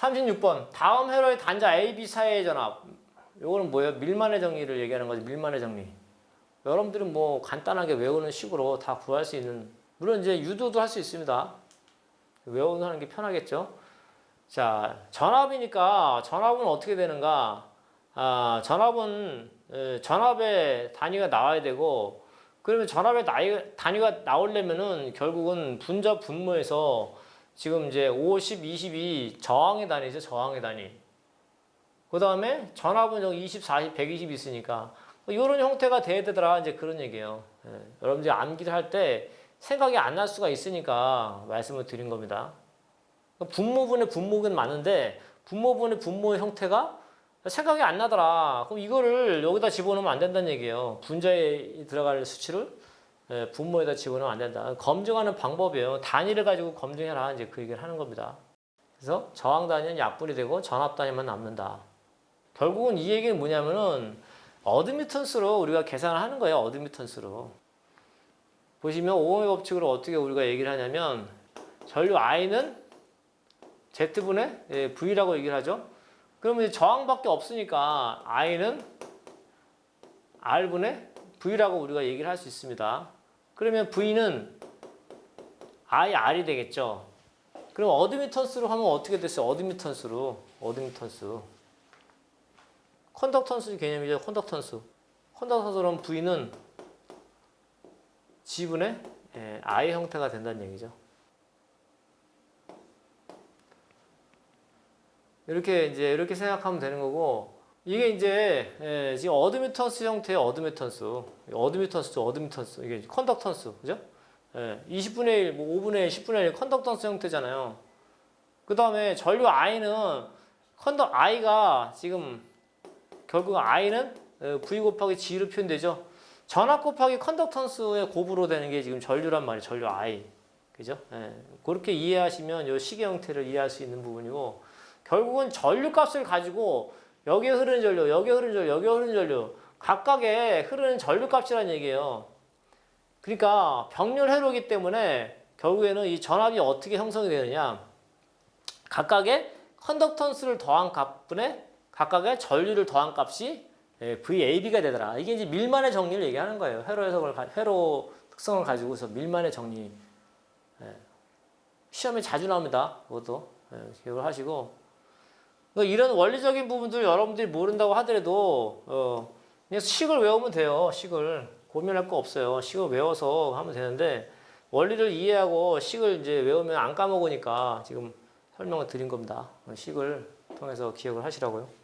36번. 다음 회로의 단자 A, B 사이의 전압. 요거는 뭐예요? 밀만의 정리를 얘기하는 거죠. 밀만의 정리. 여러분들은 뭐 간단하게 외우는 식으로 다 구할 수 있는 물론 이제 유도도 할 수 있습니다. 외우는 게 편하겠죠. 자, 전압이니까 전압은 어떻게 되는가? 아, 전압은 에, 전압의 단위가 나와야 되고 그러면 전압의 나이, 단위가 나오려면은 결국은 분자 분모에서 지금 이제 50, 22 저항의 단위죠. 저항의 단위. 그 다음에 전압은 여기 20, 40, 120 있으니까 이런 형태가 돼야 되더라 이제 그런 얘기예요. 예. 여러분들이 암기를 할 때 생각이 안 날 수가 있으니까 말씀을 드린 겁니다. 분모분의 분모는 많은데 분모분의 분모의 형태가 생각이 안 나더라. 그럼 이거를 여기다 집어넣으면 안 된다는 얘기예요. 분자에 들어갈 수치를 예, 분모에다 집어넣으면 안 된다. 검증하는 방법이에요. 단위를 가지고 검증해라. 이제 그 얘기를 하는 겁니다. 그래서 저항 단위는 약분이 되고 전압 단위만 남는다. 결국은 이 얘기는 뭐냐면은 어드미턴스로 우리가 계산을 하는 거예요. 어드미턴스로. 보시면 오음의 법칙으로 어떻게 우리가 얘기를 하냐면 전류 I는 Z분의 예, V라고 얘기를 하죠. 그러면 이제 저항밖에 없으니까 I는 R분의 V라고 우리가 얘기를 할 수 있습니다. 그러면 V는 IR이 되겠죠. 그럼 어드미턴스로 하면 어떻게 됐어요? 어드미턴스로. 어드미턴스. 컨덕턴스 개념이죠. 컨덕턴스. 컨덕턴스로 V는 G분의 예, I 형태가 된다는 얘기죠. 이렇게 이제 이렇게 생각하면 되는 거고 이게 이제 예, 지금 어드미턴스 형태의 어드미턴스, 어드미턴스죠, 어드미턴스 이게 컨덕턴스, 그죠? 예, 20분의 1, 뭐 5분의 1, 10분의 1 컨덕턴스 형태잖아요. 그 다음에 전류 I는 컨덕 I가 지금 결국 I는 어, V 곱하기 G로 표현되죠. 전압 곱하기 컨덕턴스의 곱으로 되는 게 지금 전류란 말이에요. 전류 I. 그죠? 예, 그렇게 이해하시면 이 시계 형태를 이해할 수 있는 부분이고 결국은 전류 값을 가지고 여기에 흐르는 전류, 여기에 흐르는 전류, 여기에 흐르는 전류 각각의 흐르는 전류 값이라는 얘기예요. 그러니까 병렬 회로이기 때문에 결국에는 이 전압이 어떻게 형성이 되느냐 각각의 컨덕턴스를 더한 값분의 각각의 전류를 더한 값이 예, VAB가 되더라. 이게 이제 밀만의 정리를 얘기하는 거예요. 회로 해석을 가- 회로 특성을 가지고서 밀만의 정리. 예. 시험에 자주 나옵니다. 그것도 예, 기억을 하시고 이런 원리적인 부분들 여러분들이 모른다고 하더라도 어, 그냥 식을 외우면 돼요. 식을 고민할 거 없어요. 식을 외워서 하면 되는데 원리를 이해하고 식을 이제 외우면 안 까먹으니까 지금 설명을 드린 겁니다. 식을 통해서 기억을 하시라고요.